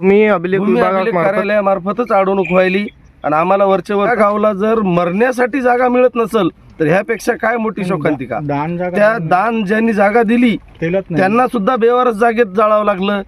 मी अभिलेख भूमी अभिलेख विभागामार्फत कार्यालयामार्फतच अडवणूक व्हायली आणि आम्हाला वरच्या वर गावला जर मरण्यासाठी जागा मिळत नसल तर ह्यापेक्षा काय मोठी शोकांतिका दान जागा त्या दान ज्यांनी जागा दिली नाही. त्यांना सुद्धा बेवारस जागेत जाळावं लागलं.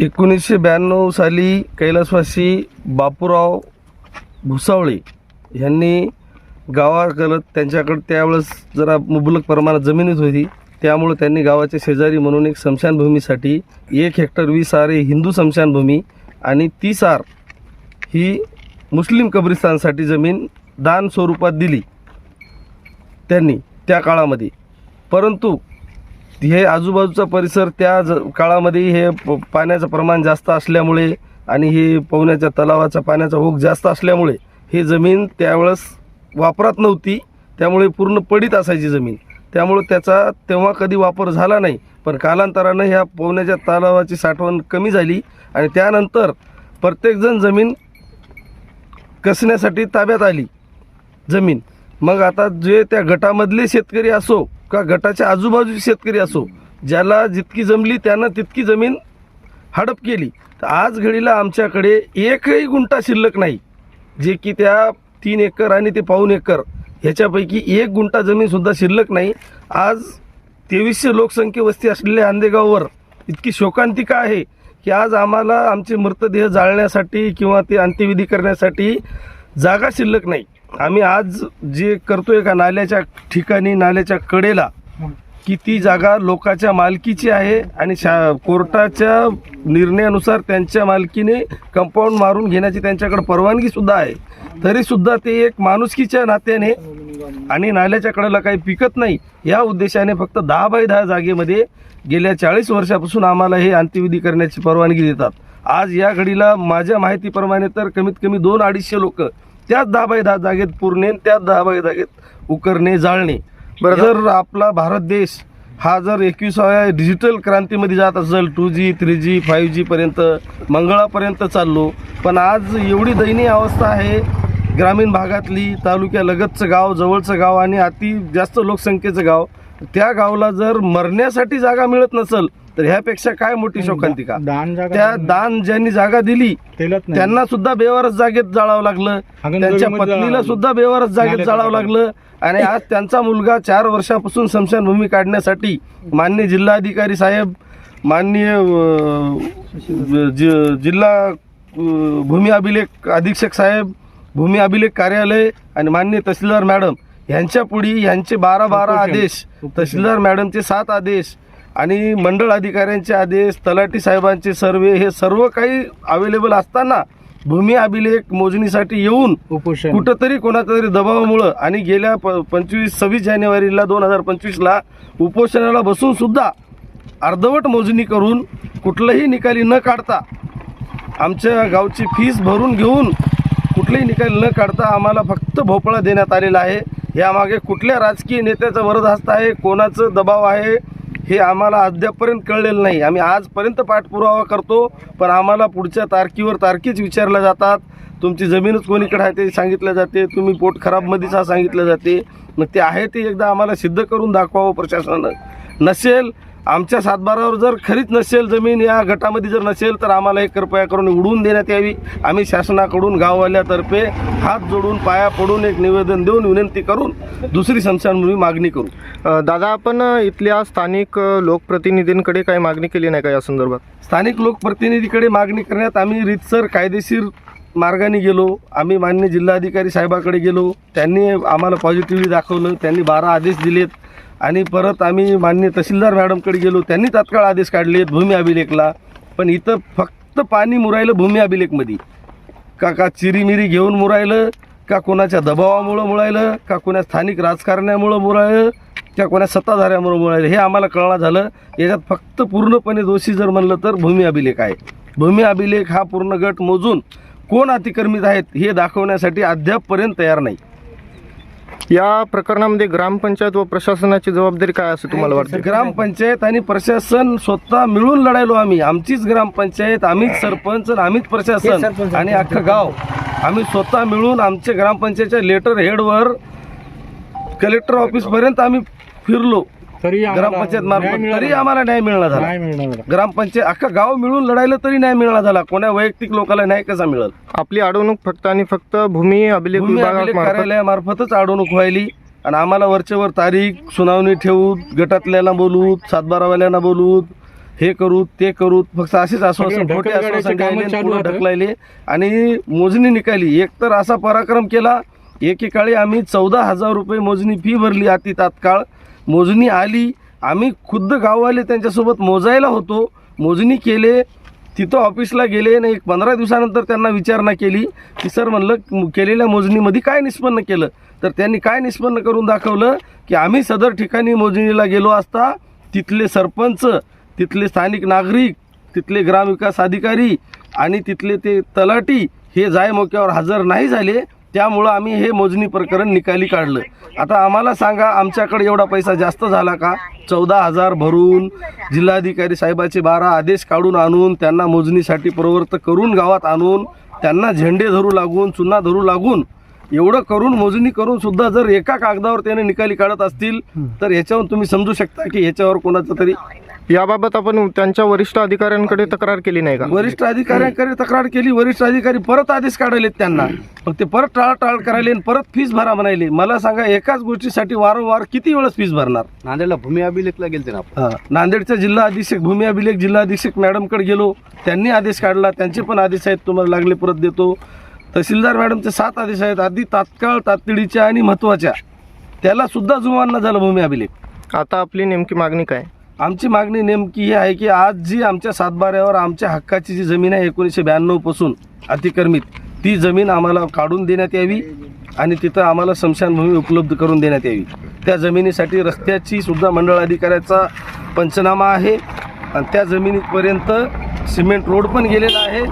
एकोणीसशे ब्याण्णव साली कैलासवासी बापूराव भुसावळे यांनी गावाकडं त्यांच्याकडं त्यावेळेस जरा मुबलक प्रमाणात जमीनच होती. त्यामुळे त्यांनी गावाच्या शेजारी म्हणून एक स्मशानभूमीसाठी एक हेक्टर वीस आर हे हिंदू स्मशानभूमी आणि तीस आर ही मुस्लिम कब्रिस्तानसाठी जमीन दान स्वरूपात दिली त्यांनी त्या काळामध्ये. परंतु हे आजूबाजूचा परिसर त्या ज काळामध्ये हे प- पाण्याचं प्रमाण जास्त असल्यामुळे आणि हे पवण्याच्या तलावाचा पाण्याचा ओघ जास्त असल्यामुळे हे जमीन त्यावेळेस वापरात नव्हती. त्यामुळे पूर्ण पडीत असायची जमीन. त्यामुळे त्याचा तेव्हा कधी वापर झाला नाही. पण कालांतरानं ह्या पवण्याच्या तलावाची साठवण कमी झाली आणि त्यानंतर प्रत्येकजण जमीन कसण्यासाठी ताब्यात आली. जमीन. मग आता जे त्या गटामधले शेतकरी असो का गटाच्या आजूबाजूचे शेतकरी असो ज्याला जितकी जमली त्यानं तितकी जमीन हडप केली. तर आज घडीला आमच्याकडे एकही गुंठा शिल्लक नाही. जे की त्या तीन एकर आणि ते पाऊन एकर ह्याच्यापैकी एक गुंठा जमीनसुद्धा शिल्लक नाही. आज तेवीसशे लोकसंख्ये वस्ती असलेल्या आंदेगाववर इतकी शोकांतिका आहे की आज आम्हाला आमचे मृतदेह जाळण्यासाठी किंवा ते अंत्यविधी करण्यासाठी जागा शिल्लक नाही. आम्ही आज जे करतोय का नाल्याच्या ठिकाणी नाल्याच्या कडेला की ती जागा लोकाच्या मालकीची आहे आणि शा कोर्टाच्या निर्णयानुसार त्यांच्या मालकीने कंपाऊंड मारून घेण्याची त्यांच्याकडे परवानगी सुद्धा आहे. तरी सुद्धा ते एक माणुसकीच्या नात्याने आणि नाल्याच्या कडेला काही पिकत नाही या उद्देशाने फक्त दहा बाय दहा जागेमध्ये गेल्या चाळीस वर्षापासून आम्हाला हे अंत्यविधी करण्याची परवानगी देतात. आज या घडीला माझ्या माहितीप्रमाणे तर कमीत कमी दोन अडीचशे लोक त्याच दहा बाय दहा जागेत पुरणे त्याच दहा बाय जागेत उकरणे जाळणे. बरं जर आपला भारत देश हा जर एकविसाव्या डिजिटल क्रांतीमध्ये जात असेल two G three G five जीपर्यंत मंगळापर्यंत चाललो पण आज एवढी दयनीय अवस्था आहे ग्रामीण भागातली तालुक्यालगतचं गाव जवळचं गाव आणि अति जास्त लोकसंख्येचं गाव त्या गावाला जर मरण्यासाठी जागा मिळत नसल तर ह्यापेक्षा काय मोठी शोकांतिका दान जागा त्या दान ज्यांनी जागा दिली नाही त्यांना सुद्धा बेवारस जागेत जाळावं लागलं हागणदारीमध्ये त्यांच्या पत्नीला. सुद्धा बेवारस जागेत जाळावं. लागलं आणि आज त्यांचा मुलगा चार वर्षापासून स्मशानभूमी काढण्यासाठी माननीय जिल्हाधिकारी साहेब माननीय अं, जि- जिल्हा अं, भूमी अभिलेख अधीक्षक साहेब भूमी अभिलेख कार्यालय आणि माननीय तहसीलदार मॅडम यांच्या पुढी यांचे बारा बारा. आदेश. तहसीलदार मॅडमचे सात आदेश आणि मंडळ अधिकाऱ्यांचे आदेश तलाठी साहेबांचे सर्वे हे सर्व काही अवेलेबल असताना भूमी अभिलेख मोजणीसाठी येऊन उपोषण कुठंतरी कोणाच्या तरी दबावामुळं आणि गेल्या प पंचवीस सव्वीस जानेवारीला दोन हजार पंचवीसला उपोषणाला बसून सुद्धा अर्धवट मोजणी करून कुठलंही निकाली न काढता आमच्या गावची फीस भरून घेऊन कुठलेही निकाल न काढता आम्हाला फक्त भोपळा देण्यात आलेला आहे यामागे कुठल्या राजकीय नेत्याचं वरदहस्त आहे कोणाचं दबाव आहे हे आम्हाला अद्यापपर्यंत कळलेलं नाही. आम्ही आजपर्यंत पाठपुरावा करतो पण आम्हाला पुढच्या तारखीवर तारखीच विचारल्या जातात. तुमची जमीनच कोणीकडे आहे ते सांगितलं जाते तुम्ही पोट खराबमध्येच हा सांगितलं जाते. मग ते आहे ते एकदा आम्हाला सिद्ध करून दाखवावं प्रशासनानं. नसेल आमच्या सातबारावर जर खरीच नसेल जमीन या गटामध्ये जर नसेल तर आम्हाला एक कृपया करून उडवून देण्यात यावी. आम्ही शासनाकडून गाववाल्यातर्फे हात जोडून पाया पडून एक निवेदन देऊन विनंती करून दुसरी स्मशानभूमी मागणी करू. दादा आपण इथल्या स्थानिक लोकप्रतिनिधींकडे काही मागणी केली नाही का या संदर्भात? स्थानिक लोकप्रतिनिधीकडे मागणी करण्यात आम्ही रितसर कायदेशीर मार्गाने गेलो. आम्ही मान्य जिल्हाधिकारी साहेबाकडे गेलो. त्यांनी आम्हाला पॉझिटिव्हली दाखवलं. त्यांनी बारा आदेश दिलेत. आणि परत आम्ही मान्य तहसीलदार मॅडमकडे गेलो त्यांनी तात्काळ आदेश काढले भूमी अभिलेखला. पण इथं फक्त पाणी मुरायलं भूमी अभिलेखमध्ये. का का चिरीमिरी घेऊन मुरायलं का कोणाच्या दबावामुळं मुळायलं का कोणा स्थानिक राजकारण्यामुळं मुरायलं का कोणा सत्ताधाऱ्यामुळं मुळायलं हे आम्हाला कळणं झालं. याच्यात फक्त पूर्णपणे दोषी जर म्हणलं तर भूमी अभिलेख आहे. भूमी अभिलेख हा पूर्ण गट मोजून कोण अतिक्रमित आहेत हे दाखवण्यासाठी अद्यापपर्यंत तयार नाही. या प्रकरणामध्ये ग्रामपंचायत व प्रशासनाची जबाबदारी काय असं तुम्हाला वाटतं? ग्रामपंचायत आणि प्रशासन स्वतः मिळून लढायलो आम्ही. आमचीच ग्रामपंचायत आम्हीच सरपंच आणि आम्हीच प्रशासन आणि अख्खं गाव. आम्ही स्वतः मिळून आमच्या ग्रामपंचायतच्या लेटर हेडवर कलेक्टर ऑफिस पर्यंत आम्ही फिरलो. तरी आम्हाला ग्रामपंचायत न्याय मार्फत मिळाला तरी नाही. आम्हाला न्याय मिळणार झाला. नाही मिळणार मला. ग्रामपंचायत अख्खा गाव मिळून लढायला तरी न्याय मिळणार झाला. कोण्या वैयक्तिक लोकांना न्याय कसा मिळेल? आपली अडवणूक फक्त आणि फक्त भूमी अभिलेख भूमी अभिलेख विभागामार्फत कार्यालयामार्फतच अडवणूक व्हायली. आणि आम्हाला वरचेवर तारीख सुनावणी ठेवू गटातल्याला बोलू सातबारावाल्यांना बोलू हे करू ते करू फक्त असेच आश्वासन सगळे खोटे आश्वासन कामं द्यायले, चालू पुढे होतं. ढकलायले. आणि मोजणी निकाली. एक तर असा पराक्रम केला. एकेकाळी आम्ही चौदा हजार रुपये मोजणी फी भरली अति तात्काळ. मोजणी आली आम्ही खुद्द गाववाले त्यांच्यासोबत मोजायला होतो. मोजणी केले तिथं ऑफिसला गेले आणि एक पंधरा दिवसानंतर त्यांना विचारणा केली. की सर म्हणलं केलेल्या मोजणीमध्ये काय निष्पन्न केलं? तर त्यांनी काय निष्पन्न करून दाखवलं की आम्ही सदर ठिकाणी मोजणीला गेलो असता तिथले सरपंच तिथले स्थानिक नागरिक तिथले ग्रामविकास अधिकारी आणि तिथले ते तलाटी हे जाय मोक्यावर हजर नाही झाले. त्यामुळं आम्ही हे मोजणी प्रकरण निकाली काढलं. आता आम्हाला सांगा आमच्याकडे एवढा पैसा जास्त झाला का? चौदा हजार भरून जिल्हाधिकारी साहेबाचे बारा आदेश काढून आणून त्यांना मोजणीसाठी प्रवृत्त करून गावात आणून त्यांना झेंडे धरू लागून चुना धरू लागून एवढं करून मोजणी करून सुद्धा जर एका कागदावर त्याने निकाली काढत असतील तर याच्यावर तुम्ही समजू शकता की याच्यावर कोणाचं तरी याबाबत आपण त्यांच्या वरिष्ठ अधिकाऱ्यांकडे तक्रार केली नाही का? वरिष्ठ अधिकाऱ्यांकडे तक्रार केली वरिष्ठ अधिकारी परत आदेश काढायलेत त्यांना. मग ते परत टाळाटाळ करायले आणि परत फीस भरा म्हणायले. मला सांगा एकाच गोष्टीसाठी वारंवार किती वेळेस फीस भरणार? नांदेडला भूमी अभिलेखला गेलते ना आपण. हा. नांदेडच्या जिल्हा अधीक्षक भूमी अभिलेख जिल्हा अधीक्षक मॅडमकडे गेलो. त्यांनी आदेश काढला त्यांचे पण आदेश आहेत तुम्हाला लागले परत देतो. तहसीलदार मॅडमचे सात आदेश आहेत आधी तात्काळ तातडीच्या आणि महत्त्वाच्या. त्याला सुद्धा जुमानना झालं भूमी अभिलेख. आता आपली नेमकी मागणी काय? आमची मागणी नेमकी ही आहे की आज जी आमच्या सातबाऱ्यावर आमच्या हक्काची जी जमीन आहे एकोणीसशे ब्याण्णवपासून अतिक्रमित ती जमीन आम्हाला काढून देण्यात यावी आणि तिथं आम्हाला स्मशानभूमी उपलब्ध करून देण्यात यावी. त्या जमिनीसाठी रस्त्याची सुद्धा मंडळ अधिकाऱ्याचा पंचनामा आहे आणि त्या जमिनीपर्यंत सिमेंट रोड पण गेलेला आहे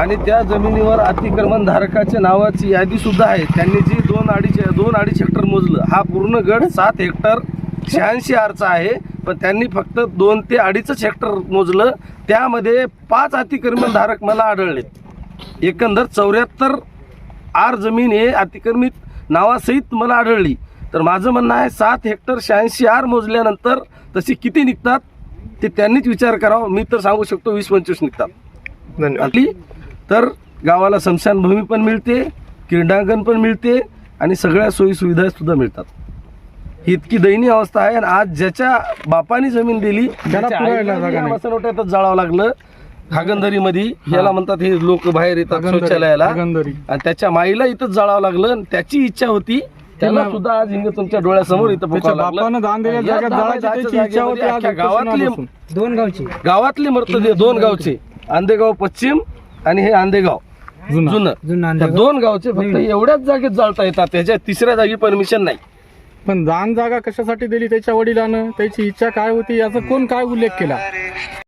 आणि त्या जमिनीवर अतिक्रमण धारकाच्या नावाची यादीसुद्धा आहे. त्यांनी जी दोन अडीच दोन अडीच हेक्टर मोजलं हा पूर्ण गड सात हेक्टर शहाऐंशी आरचा आहे. पण त्यांनी फक्त दोन ते अडीचच हेक्टर मोजलं. त्यामध्ये पाच अतिक्रमण धारक मला आढळलेत. एकंदर चौऱ्याहत्तर आर जमीन हे अतिक्रमित नावासहित मला आढळली. तर माझं म्हणणं आहे सात हेक्टर शहाऐंशी आर मोजल्यानंतर तशी किती निघतात? ते त्यांनीच विचार करावा. मी तर सांगू शकतो वीस पंचवीस निघतात. धन्यवाद. आपली तर गावाला स्मशानभूमी पण मिळते क्रीडांगण पण मिळते आणि सगळ्या सोयी सुविधा सुद्धा मिळतात. इतकी दयनीय अवस्था आहे आणि आज ज्याच्या बापानी जमीन दिली त्याच्या पुरायला आईला जागा या नाही. मसनवट्यातच जाळावं लागलं याला म्हणतात हे लोक बाहेर येतात शौचालयाला. आणि त्याच्या माईला इथंच जाळावं लागलं आणि त्याची इच्छा होती त्याला सुद्धा आज हिंग तुमच्या डोळ्यासमोर इथं त्याच्या पोकावं लागलं. बापानं दान दिलेल्या या जागेत दाबाच्या जाळायची त्याची इच्छा होती, आज अख्ख्या गावातली बसून. दोन गावची गावातले मृतदेह दोन गावचे आंदेगाव पश्चिम आणि हे आंदेगाव जुना. जुनं जुनं त्या आंदेगाव. दोन गावचे फक्त एवढ्याच जागेत जाळता येतात त्याच्या तिसऱ्या जागी परमिशन नाही पण दान जागा कशासाठी दिली त्याच्या वडिलानं? त्याची इच्छा काय होती? याचा कोण काय उल्लेख केला?